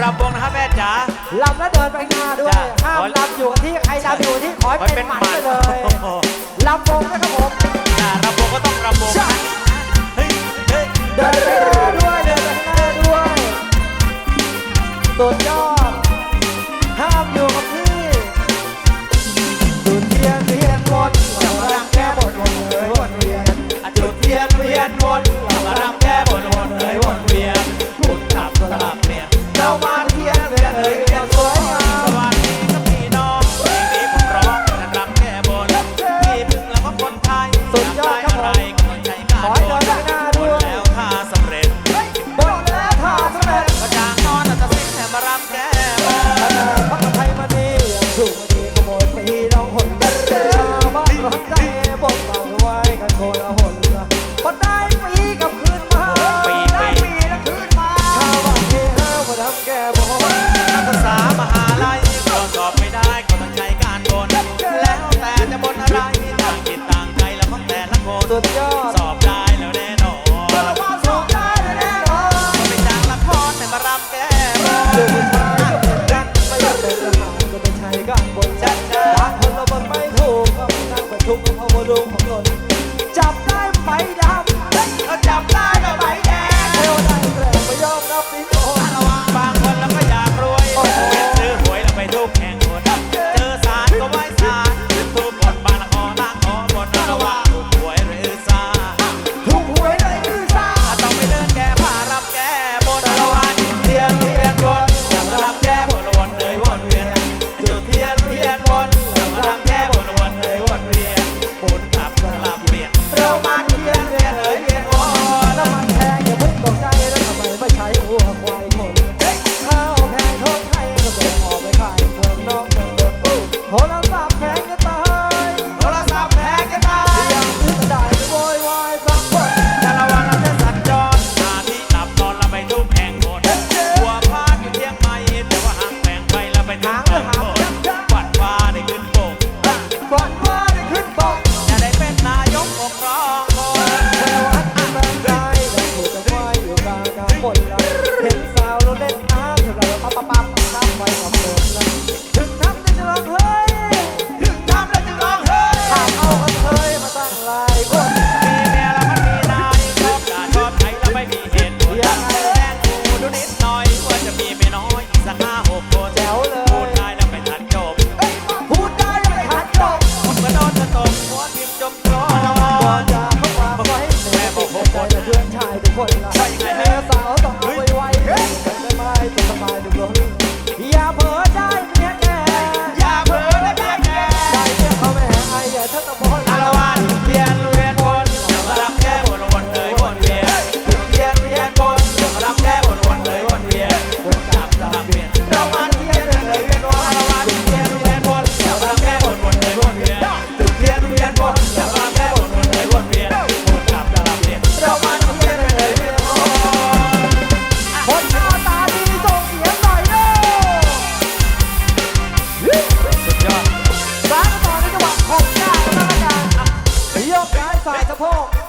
รำวงนะฮะแม่จ๋า ลำแล้วเดินไปหน้าด้วยห้ามขลำอยู่ที่ใครลำอยู่ที่ขอใเป็นหมันเลย มนสุดยอด สอบได้แล้วแน่นอนก็ไปจ้างละครแต่มารำแก้บนจับได้ไหมดำก็จับได้ก็ใบแดงเทวดาแรงไม่ยอมรับนิโค บางคนเราก็อยากรวยเห็นซื้อหวยเราไปทุกที หางหางยักกษ์ฝัว่าได้ขึ้นโบกฝันว่าได้ขึ้นโกจะได้เป็นนายกปกครองคนแววอัดอันใดูจะควายอยู่างคนเห็นสาวรถเล่นน้ำสำหรัปั๊บปั๊บปั๊บน้ำไฟขับรถเถึงทำได้จะร้องเฮ้ยถึงทำได้จะร้องเฮ้ยหาเอากระเทยมาตั้งลายคน I'm Walking, jump, jump. 打破。